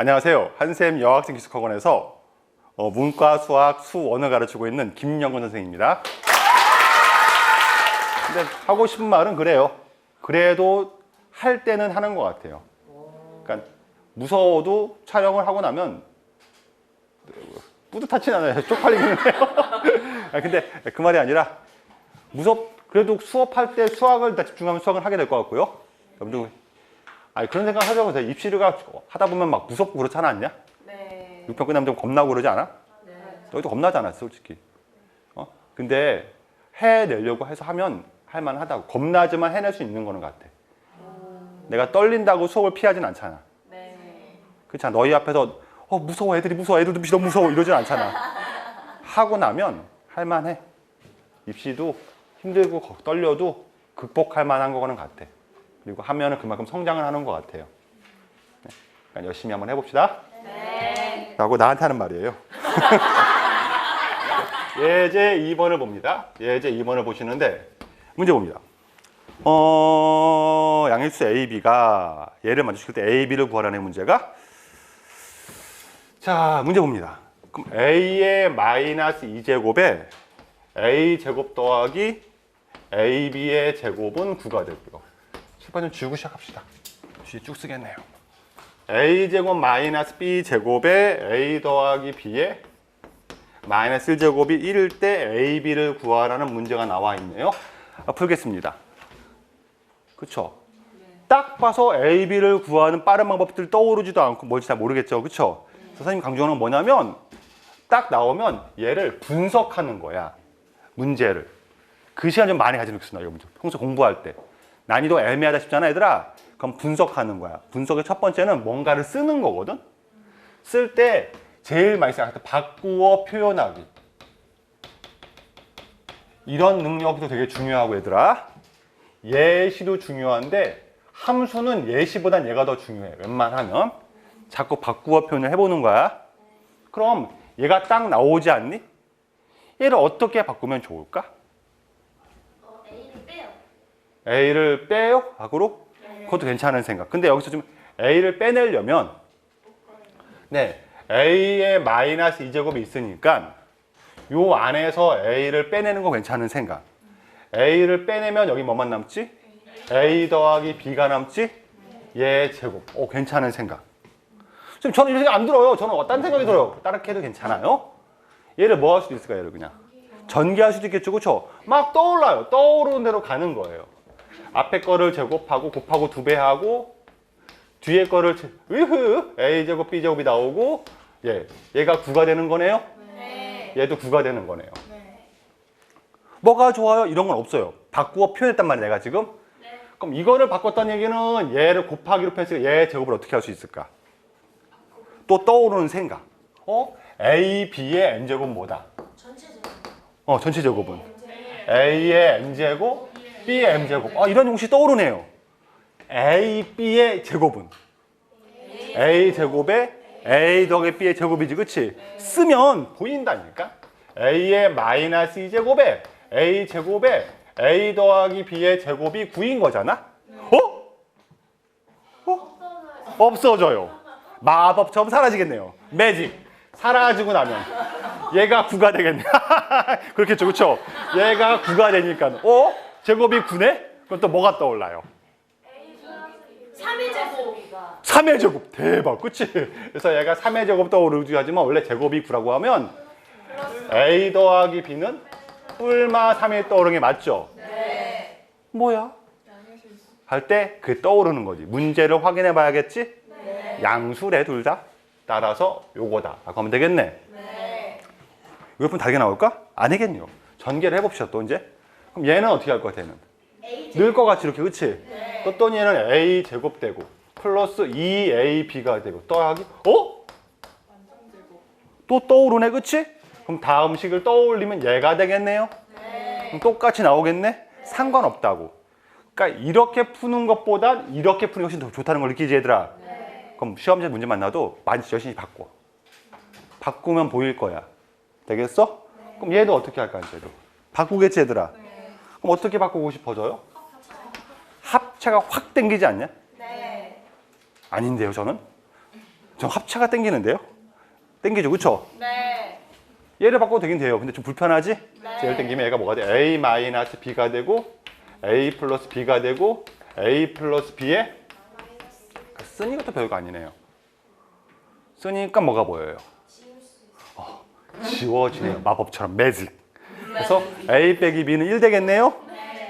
안녕하세요. 한샘 여학생 기숙학원에서 어, 문과, 수학, 수원을 가르치고 있는 김영건 선생입니다. 근데 하고 싶은 말은 그래요. 그래도 할 때는 하는 것 같아요. 그러니까 무서워도 촬영을 하고 나면 뿌듯하진 않아요. 쪽팔리기는 해요. 아, 근데 그 말이 아니라 무섭 그래도 수업할 때 수학을 다 집중하면 수학을 하게 될 것 같고요. 아니 그런 생각 하자고 돼. 입시가 하다 보면 막 무섭고 그렇지 않았냐? 네. 6편 끝나면 좀 겁나고 그러지 않아? 네. 너희도 겁나지 않아, 솔직히. 어? 근데 해내려고 해서 하면 할만하다고. 겁나지만 해낼 수 있는 거는 같아. 내가 떨린다고 수업을 피하진 않잖아. 네. 그렇잖아. 너희 앞에서 어 무서워 애들이 무서워 애들도 너무 무서워 이러진 않잖아. 하고 나면 할만해. 입시도 힘들고 거- 떨려도 극복할 만한 거는 같아. 그리고 하면은 그만큼 성장을 하는 것 같아요. 네. 그러니까 열심히 한번 해봅시다. 네. 라고 나한테 하는 말이에요. 예제 2번을 봅니다. 예제 2번을 보시는데 문제 봅니다. 어, 양일수 AB가 얘를 만족시킬 때 AB를 구하라는 문제가 자, 문제 봅니다. 그럼 A의 마이너스 2제곱에 A 제곱 더하기 AB의 제곱은 9가 되고요. 칠판 좀 지우고 시작합시다. 뒤에 쭉 쓰겠네요. A 제곱 마이너스 B 제곱에 A 더하기 B에 마이너스 1제곱이 1일 때 AB를 구하라는 문제가 나와 있네요. 아, 풀겠습니다. 그쵸? 딱 봐서 AB를 구하는 빠른 방법들 떠오르지도 않고 뭔지 잘 모르겠죠. 그쵸? 선생님 강조하는 건 뭐냐면 딱 나오면 얘를 분석하는 거야. 문제를. 그 시간 좀 많이 가지고 있습니다. 평소 공부할 때. 난이도 애매하다 싶잖아, 얘들아. 그럼 분석하는 거야. 분석의 첫 번째는 뭔가를 쓰는 거거든. 쓸 때 제일 많이 때 바꾸어 표현하기. 이런 능력도 되게 중요하고 얘들아. 예시도 중요한데 함수는 예시보단 얘가 더 중요해. 웬만하면 자꾸 바꾸어 표현을 해보는 거야. 그럼 얘가 딱 나오지 않니? 얘를 어떻게 바꾸면 좋을까? 어, A를 빼요. 밖으로? 그것도 괜찮은 생각. 근데 여기서 좀 A를 빼내려면 네, A의 마이너스 2제곱이 있으니까 요 안에서 A를 빼내는 거 괜찮은 생각. A를 빼내면 여기 뭐만 남지? A 더하기 B가 남지? 얘 제곱. 오, 괜찮은 생각. 지금 저는 이런 생각 안 들어요. 저는 어떤 생각이 들어요. 다르게 해도 괜찮아요. 얘를 뭐 할 수도 있을까, 얘를 그냥. 전개할 수도 있겠죠, 그쵸? 막 떠올라요. 떠오르는 대로 가는 거예요. 앞에 거를 제곱하고 곱하고 두 배 하고 뒤에 거를 제- 으흐 a 제곱 b 제곱이 나오고 예 얘가 9가 되는 거네요. 네. 얘도 9가 되는 거네요. 네. 뭐가 좋아요? 이런 건 없어요. 바꾸어 표현했단 말이야 내가 지금. 네. 그럼 이거를 바꿨다는 얘기는 얘를 곱하기로 표현했으니까 얘 제곱을 어떻게 할 수 있을까? 또 떠오르는 생각. 어? a b의 n 제곱 뭐다? 전체적으로. 어 전체 제곱은 a의 n 제곱, b의 m 제곱. 아 이런 공식 떠오르네요. a b의 제곱은 a 제곱에 a 더하기 b의 제곱이지, 그렇지? 쓰면 보인다니까. a의 마이너스 2 제곱에 a 제곱에 a 더하기 b의 제곱이 9인 거잖아. 어? 어? 없어져요. 마법처럼 사라지겠네요. 매직. 사라지고 나면 얘가 9가 되겠네. 그렇겠죠, 그렇죠? 얘가 9가 되니까 어? 제곱이 9네? 그럼 또 뭐가 떠올라요? 3의 제곱. 3의 제곱 대박 그치? 그래서 얘가 3의 제곱 떠오르지 하지만 원래 제곱이 9라고 하면 A 더하기 B는 뿔마 3이 떠오르는 게 맞죠? 네. 뭐야? 할 때 그 떠오르는 거지 문제를 확인해 봐야겠지? 네. 양수래 둘 다 따라서 요거다 라고 하면 되겠네 네. 이거 좀 다르게 나올까? 아니겠네요 전개를 해봅시다 또 이제 그럼 얘는 어떻게 할 거야? A 늘것 같이 이렇게 그치? 네. 또 또는 얘는 A 제곱 되고 플러스 2AB가 되고 더하기 어? 또 떠오르네 그치? 그럼 다음 식을 떠올리면 얘가 되겠네요 네. 그럼 똑같이 나오겠네? 상관없다고 그러니까 이렇게 푸는 것보단 이렇게 푸는 것이 더 좋다는 걸 느끼지 얘들아 네. 그럼 시험제 문제 만나도 많이 열심히 바꿔 바꾸면 보일 거야 되겠어? 그럼 얘도 어떻게 할까 이제도 바꾸겠지 얘들아 그럼 어떻게 바꾸고 싶어져요? 합체가 확 땡기지 않냐? 네. 아닌데요, 저는? 저 합차가 땡기는데요? 땡기죠, 그쵸? 네. 얘를 바꿔도 되긴 돼요. 근데 좀 불편하지? 네. 얘를 땡기면 얘가 뭐가 돼? a 마이너스 b가 되고 a 플러스 b가 되고 a 플러스 b에 쓰니까 또 별거 아니네요. 쓰니까 뭐가 보여요? 어, 지워지네요. 마법처럼 매직. 그래서 a 빼기 b는 1 되겠네요?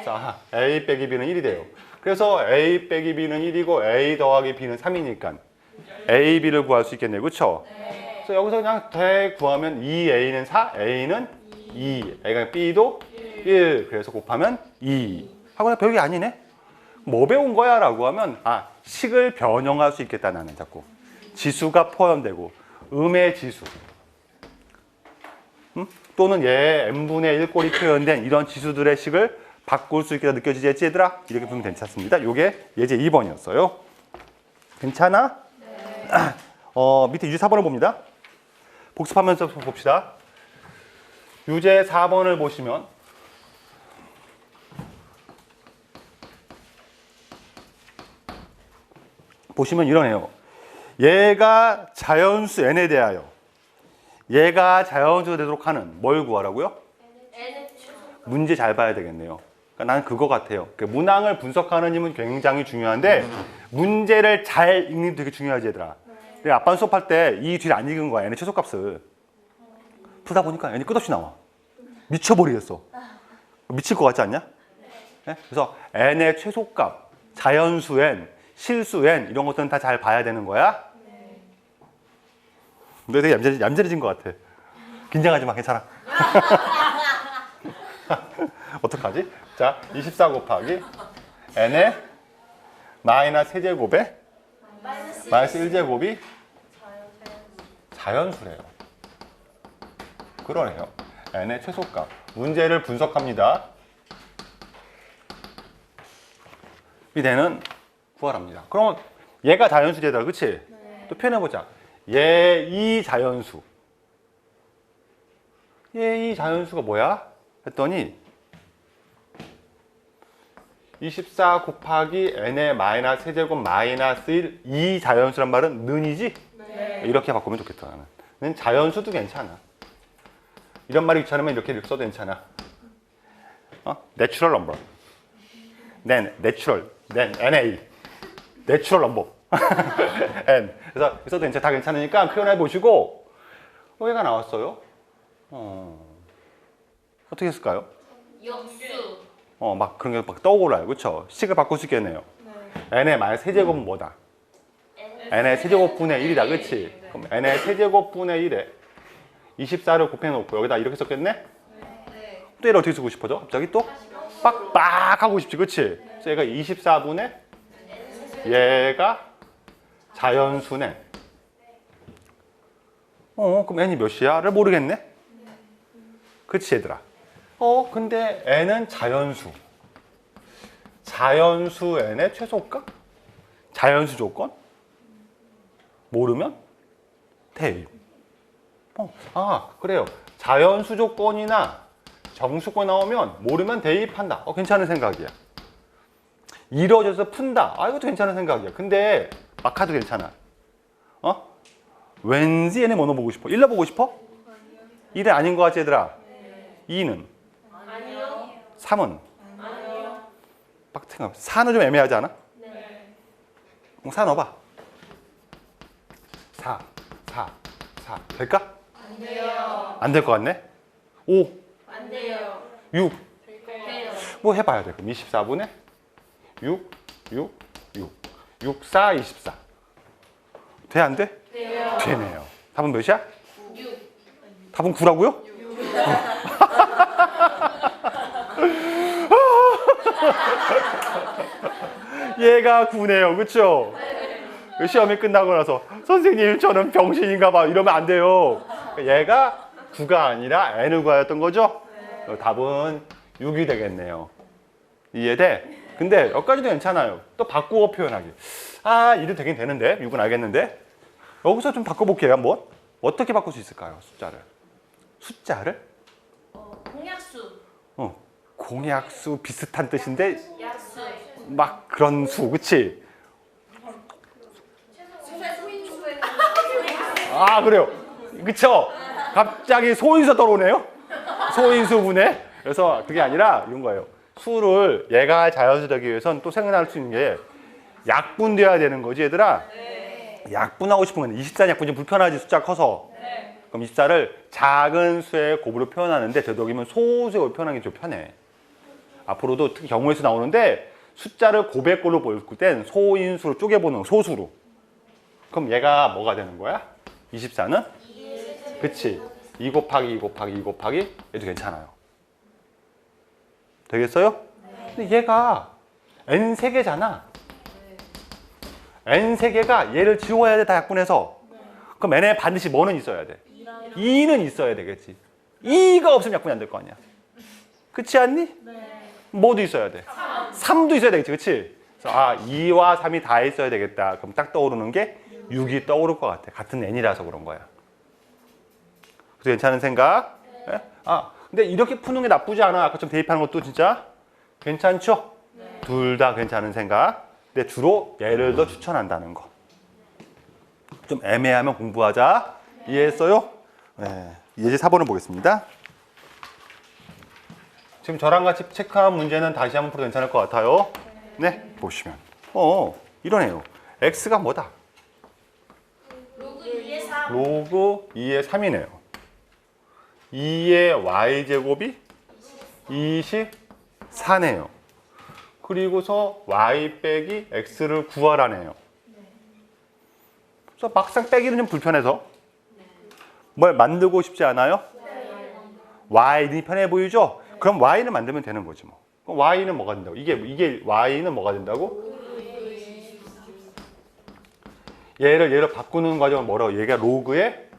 자, a 빼기 b는 1이 돼요. 그래서 a 빼기 b는 1이고 a 더하기 b는 3이니까 a, b를 구할 수 있겠네요. 그렇죠? 그래서 여기서 그냥 대 구하면 2a는 4, a는 2, a가 b도 1. 그래서 곱하면 2. 하고 별게 아니네. 뭐 배운 거야? 라고 하면 아, 식을 변형할 수 있겠다 나는 자꾸. 지수가 포함되고 음의 지수. 음? 또는 얘 n분의 1꼴이 표현된 이런 지수들의 식을 바꿀 수 있겠다 느껴지지 얘들아? 이렇게 보면 괜찮습니다. 요게 예제 2번이었어요. 괜찮아? 어, 밑에 유제 4번을 봅니다. 복습하면서 봅시다. 유제 4번을 보시면 보시면 이러네요. 얘가 자연수 n에 대하여 얘가 자연수가 되도록 하는 뭘 구하라고요? 문제 잘 봐야 되겠네요. 그러니까 나는 그거 같아요. 그 문항을 분석하는 힘은 굉장히 중요한데 문제를 잘 읽는 게 되게 중요하지 얘들아. 내가 아빠 수업할 때 이 뒤를 안 읽은 거야. 얘네 최소값을. 풀다 보니까 얘네 끝없이 나와. 미쳐버리겠어. 미칠 것 같지 않냐? 네? 그래서 n의 최소값, 자연수 n, 실수 n 이런 것들은 다 잘 봐야 되는 거야. 너 되게 얌전, 얌전해진 것 같아. 긴장하지 마, 괜찮아. 어떡하지? 자, 24 곱하기 n의 마이너스 세제곱에 마이너스 마이너스 1제곱이 자연 자연. 자연수래요. 그러네요. n의 최소값. 문제를 분석합니다. 이 n은 구하랍니다. 그럼 얘가 자연수제다, 그치? 또 표현해보자. 얘이 자연수. 얘이 자연수가 뭐야? 했더니 24 곱하기 n의 마이너스 세제곱 마이너스 1, 이 자연수란 말은 는이지? 네. 이렇게 바꾸면 좋겠다 나는. 는 자연수도 괜찮아. 이런 말이 귀찮으면 이렇게 써도 괜찮아. 어? 내추럴 넘버. then 내추럴, then na. 내추럴 넘버. n. 그래서 써도 괜찮아. 다 괜찮으니까 표현해 보시고 어, 얘가 나왔어요. 어. 어떻게 했을까요? 역수. 어, 막 그런 게 막 떠오르요. 그렇죠? 식을 바꿀 수 있겠네요. n의 마이너스 세제곱은 뭐다? n의 세제곱분의 1이다. 그렇지? 그럼 n의 세제곱분의 1에 24를 곱해놓고 여기다 이렇게 썼겠네? 네. 또 얘를 어떻게 쓰고 싶어져? 갑자기 또 빡빡 하고 싶지. 그렇지? 그래서 얘가 24분의 얘가 자연수네. 어, 그럼 n이 몇이야?를 모르겠네? 그렇지, 얘들아. 어, 근데 n은 자연수. 자연수 n의 최소값? 자연수 조건? 모르면 대입. 어, 아, 그래요. 자연수 조건이나 정수권 나오면 모르면 대입한다. 어, 괜찮은 생각이야. 이루어져서 푼다. 아, 이것도 괜찮은 생각이야. 근데 마카도 괜찮아. 어? 왠지 얘네 뭐 넣어보고 싶어? 1 넣어보고 싶어? 1은 아닌 거 같지, 얘들아? 2는? 아니요. 3은? 아니요. 빡탱아. 4는 좀 애매하지 않아? 네. 그럼 4 넣어봐. 4, 4, 4. 될까? 안 돼요. 안 될 것 같네? 5, 안 돼요. 6. 돼요. 뭐 해봐야 돼. 그럼 24분에 6, 6, 6. 6, 4, 24. 돼, 안 돼? 돼요. 되네요. 답은 몇이야? 6. 답은 9라고요? 얘가 9네요. 그쵸? 시험이 끝나고 나서 선생님 저는 병신인가 봐 이러면 안 돼요. 얘가 9가 아니라 n을 구하였던 거죠? 어, 답은 6이 되겠네요. 이해돼? 근데 여기까지도 괜찮아요. 또 바꾸어 표현하기. 아, 이도 되긴 되는데 6은 알겠는데 여기서 좀 바꿔볼게요 한번. 어떻게 바꿀 수 있을까요? 숫자를. 숫자를? 어, 공약수. 어, 공약수 비슷한 뜻인데 약수. 막 그런 수, 그치? 아 그래요. 그쵸? 갑자기 소인수 떠오르네요. 소인수 분해. 그래서 그게 아니라 이런 거예요. 수를 얘가 자연스러기 위해선 또 생각날 수 있는 게 약분돼야 되는 거지 얘들아. 약분하고 싶은 건24 약분 좀 불편하지 숫자 커서. 그럼 24를 작은 수의 곱으로 표현하는데 되도록이면 소수의 곱으로 표현하는 게 좀 편해. 앞으로도 특히 경우의 수 나오는데 숫자를 곱의 꼴로 볼 땐 소인수로 쪼개보는 소수로. 그럼 얘가 뭐가 되는 거야? 24는? 그치. 2 곱하기 2 곱하기 2 곱하기 얘도 괜찮아요. 되겠어요? 근데 얘가 n 세개잖아 n 세개가 얘를 지워야 돼, 다 약분해서. 그럼 n에 반드시 뭐는 있어야 돼? 2는 있어야 되겠지. 2가 없으면 약분이 안 될 거 아니야. 그렇지 않니? 뭐도 있어야 돼? 3 도 있어야 되겠지? 그래서 아, 2와 3이 다 있어야 되겠다. 그럼 딱 떠오르는 게 6이 떠오를 것 같아. 같은 n이라서 그런 거야. 그래서 괜찮은 생각? 예? 아, 근데 이렇게 푸는 게 나쁘지 않아. 아까처럼 대입하는 것도 진짜 괜찮죠? 둘다 괜찮은 생각. 근데 주로 얘를 더 추천한다는 거. 좀 애매하면 공부하자. 이해했어요? 네. 예제 4번을 보겠습니다. 지금 저랑 같이 체크한 문제는 다시 한번 풀어도 괜찮을 것 같아요. 네, 보시면. 어, 이러네요. x가 뭐다? 로그 2의 3. 로그 2의 3이네요. 2의 y제곱이 24네요. 그리고서 y 빼기 x를 구하라네요. 그래서 막상 빼기는 좀 불편해서 뭘 만들고 싶지 않아요? y는 편해 보이죠? 그럼 y는 만들면 되는 거지 뭐. 그럼 y는 뭐가 된다고? 이게 이게 y는 뭐가 된다고? 얘를 얘로 바꾸는 과정은 뭐라고? 얘가 로그의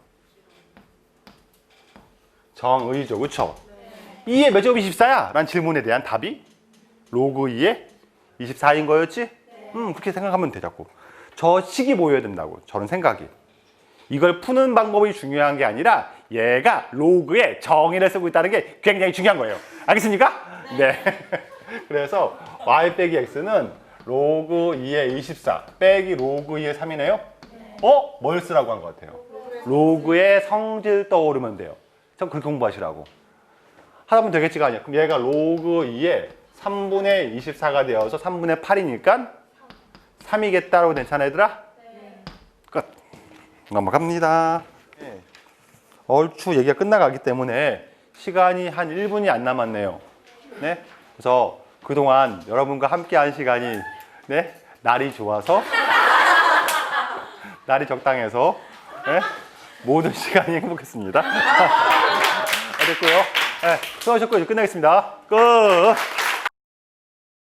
정의죠. 그쵸? 2의 몇 제곱이 24야? 라는 질문에 대한 답이 로그 2의 24인 거였지? 음, 그렇게 생각하면 돼, 자꾸. 저 식이 보여야 된다고. 저런 생각이. 이걸 푸는 방법이 중요한 게 아니라 얘가 로그의 정의를 쓰고 있다는 게 굉장히 중요한 거예요. 알겠습니까? 네. 그래서 y 빼기 x는 로그 2의 24 빼기 로그 2의 3이네요. 어? 뭘 쓰라고 한 것 같아요? 로그의 성질 떠오르면 돼요. 참 그렇게 공부하시라고. 하다 보면 되겠지가 아니야. 그럼 얘가 로그 2의 3분의 24가 되어서 3분의 8이니까 3이겠다라고 괜찮아 얘들아? 끝. 넘어갑니다. 네. 얼추 얘기가 끝나가기 때문에 시간이 한 1분이 안 남았네요. 네? 그래서 그동안 여러분과 함께 한 시간이 네? 날이 좋아서 날이 적당해서 네? 모든 시간이 행복했습니다. 됐고요. 네, 수고하셨고 이제 끝내겠습니다. 끝.